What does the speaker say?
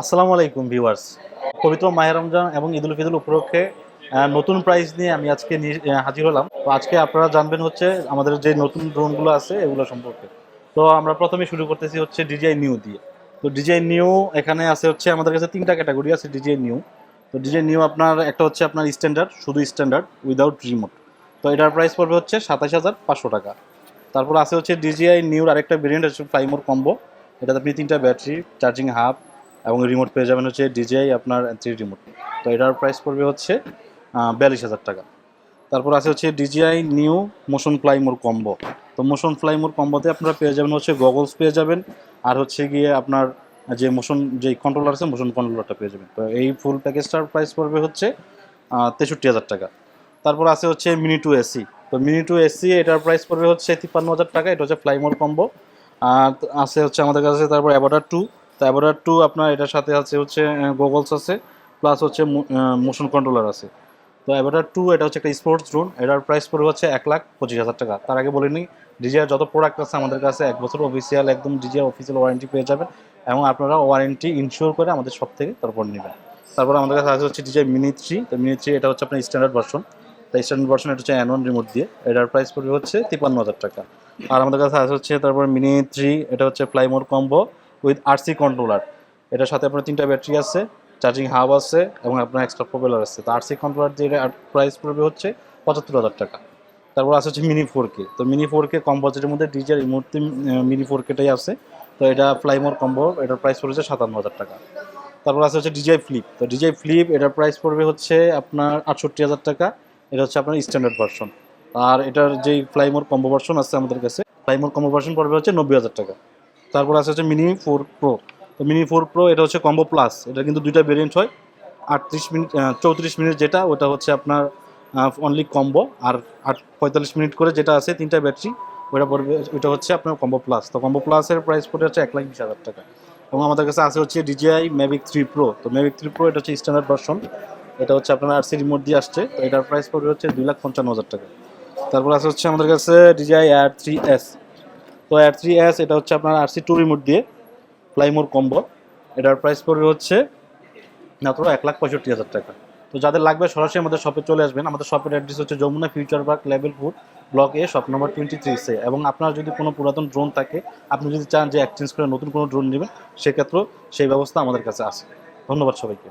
আসসালামু আলাইকুম ভিউয়ার্স। পবিত্র মাহের রমজান এবং ঈদুল ফিদুল উপলক্ষে নতুন প্রাইস নিয়ে আমি আজকে হাজির হলাম। তো আজকে আপনারা জানবেন হচ্ছে আমাদের যে নতুন ড্রোনগুলো আছে, এগুলো সম্পর্কে। তো আমরা প্রথমে শুরু করতেছি হচ্ছে ডিজাই নিউ দিয়ে। তো ডিজাই নিউ এখানে আছে হচ্ছে আমাদের কাছে তিনটা ক্যাটাগরি আছে ডিজাই নিউ তো ডিজাই নিউ আপনার, একটা হচ্ছে আপনার স্ট্যান্ডার্ড শুধু স্ট্যান্ডার্ড উইদাউট রিমোট তো এটার প্রাইস পড়বে হচ্ছে সাতাশ হাজার পাঁচশো টাকা। তারপর আছে হচ্ছে ডিজিআই নিউর আরেকটা ভেরিয়েন্ট হচ্ছে ফ্লাইমোর কম্বো এটাতে আপনি তিনটা ব্যাটারি চার্জিং হাব এবং রিমোট পেয়ে যাবেন হচ্ছে ডিজিআই আপনার থ্রি রিমোট তো এটার প্রাইস পড়বে হচ্ছে বিয়াল্লিশ হাজার টাকা। তারপর আছে হচ্ছে DJI new motion fly more combo তো মোশন ফ্লাইমোর কম্বোতে আপনারা পেয়ে যাবেন হচ্ছে গগলস পেয়ে যাবেন, আর হচ্ছে গিয়ে আপনার যে মোশন যে কন্ট্রোলার আছে মোশন কন্ট্রোলারটা পেয়ে যাবেন। তো এই ফুল প্যাকেজটার প্রাইস পড়বে হচ্ছে তেষট্টি হাজার টাকা। তারপর আছে হচ্ছে মিনি টু এসি তো মিনি টু এসি এটার প্রাইস পড়বে হচ্ছে তিপ্পান্ন হাজার টাকা। এটা হচ্ছে ফ্লাইমোর কম্বো আর আছে হচ্ছে আমাদের কাছে, তারপর অ্যাভোটার টু তো অ্যাভোটার টু আপনার এটার সাথে আছে হচ্ছে গোগলস আছে প্লাস হচ্ছে মোশন কন্ট্রোলার আছে। তো অ্যাভোটার টু এটা হচ্ছে একটা স্পোর্টস ড্রোন এটার প্রাইস পড়বে হচ্ছে এক লাখ পঁচিশ হাজার টাকা। তার আগে বলে নিই ডিজিআর যত প্রোডাক্ট আছে আমাদের কাছে, এক বছর অফিসিয়াল একদম ডিজিআর অফিসিয়াল ওয়ারেন্টি পেয়ে যাবেন, এবং আপনারা ওয়ারেন্টি ইনশিওর করে আমাদের সব থেকে তারপর নেবেন। তারপর আমাদের কাছে আছে হচ্ছে ডিজিআই মিনি থ্রি তো মিনি থ্রি এটা হচ্ছে আপনার স্ট্যান্ডার্ড ভার্সন তো স্ট্যান্ডার্ড ভার্সন এটা হচ্ছে অ্যানন রিমোট দিয়ে, এটার প্রাইস পড়বে হচ্ছে তিপ্পান্ন হাজার টাকা। আর আমাদের কাছে আছে হচ্ছে তারপর মিনি থ্রি এটা হচ্ছে fly more combo with RC controller. এটার সাথে আপনার তিনটা ব্যাটারি আছে, চার্জিং হাব আছে এবং আপনার এক্সট্রা প্রোপেলার আছে। তো আরসি কন্ট্রোলার দিয়ে প্রাইস পড়বে হচ্ছে পঁচাত্তর হাজার টাকা। তারপর আছে হচ্ছে মিনি ফোর কে তো মিনি ফোর কে কম বাজেটের মধ্যে ডিজের এই মুহূর্তে মিনি ফোর কেটাই আছে। তো এটা ফ্লাইমোর কম্বো এটার প্রাইস পড়েছে সাতান্ন হাজার টাকা। তারপর আছে হচ্ছে ডিজাই ফ্লিপ তো ডিজাই ফ্লিপ এটার প্রাইস পড়বে হচ্ছে আপনার আটষট্টি হাজার টাকা। এটা হচ্ছে আপনার স্ট্যান্ডার্ড ভার্সন আর এটার যেই ফ্লাইমোর কম্বো ভার্সন আছে আমাদের কাছে ফ্লাইমোর কম্বো ভার্সন পড়বে হচ্ছে নব্বই হাজার টাকা। তারপর আছে হচ্ছে মিনি ফোর প্রো তো মিনি ফোর প্রো এটা হচ্ছে কম্বো প্লাস এটা কিন্তু দুইটা ভেরিয়েন্ট হয়। আটত্রিশ মিনিট চৌত্রিশ মিনিট যেটা, ওটা হচ্ছে আপনার অনলি কম্বো আর আট, পঁয়তাল্লিশ মিনিট করে যেটা আছে, তিনটা ব্যাটারি ওটা পড়বে ওটা হচ্ছে আপনার কম্বো প্লাস তো কম্বো প্লাসের প্রাইস পড়ে হচ্ছে এক লাখ বিশ হাজার টাকা। এবং আমাদের কাছে আছে হচ্ছে ডিজিআই ম্যাভিক থ্রি প্রো তো ম্যাভিক থ্রি প্রো এটা হচ্ছে স্ট্যান্ডার্ড ভার্সন এটা হচ্ছে আপনার আরসি রিমোট দিয়ে আসছে। তো এটার প্রাইস পড়বে হচ্ছে দুই লাখ পঞ্চান্ন হাজার টাকা। তারপর আছে হচ্ছে আমাদের কাছে ডিজিআই আর থ্রি এস তো এয়ার থ্রি এস এটা হচ্ছে আপনার আরসি টু রিমোট দিয়ে ফ্লাইমোর কম্বো এটার প্রাইস পড়বে হচ্ছে মাত্র এক লাখ পঁয়ষট্টি হাজার টাকা। তো যাদের লাগবে সরাসরি আমাদের শপে চলে আসবেন। আমাদের শপের অ্যাড্রেস হচ্ছে Jamuna future park level food block A shop number twenty থ্রিসে এবং আপনার যদি কোনো পুরাতন ড্রোন থাকে, আপনি যদি চান যে এক্সচেঞ্জ করে নতুন কোনো ড্রোন নেবেন, সেক্ষেত্রেও সেই ব্যবস্থা আমাদের কাছে আছে। ধন্যবাদ সবাইকে।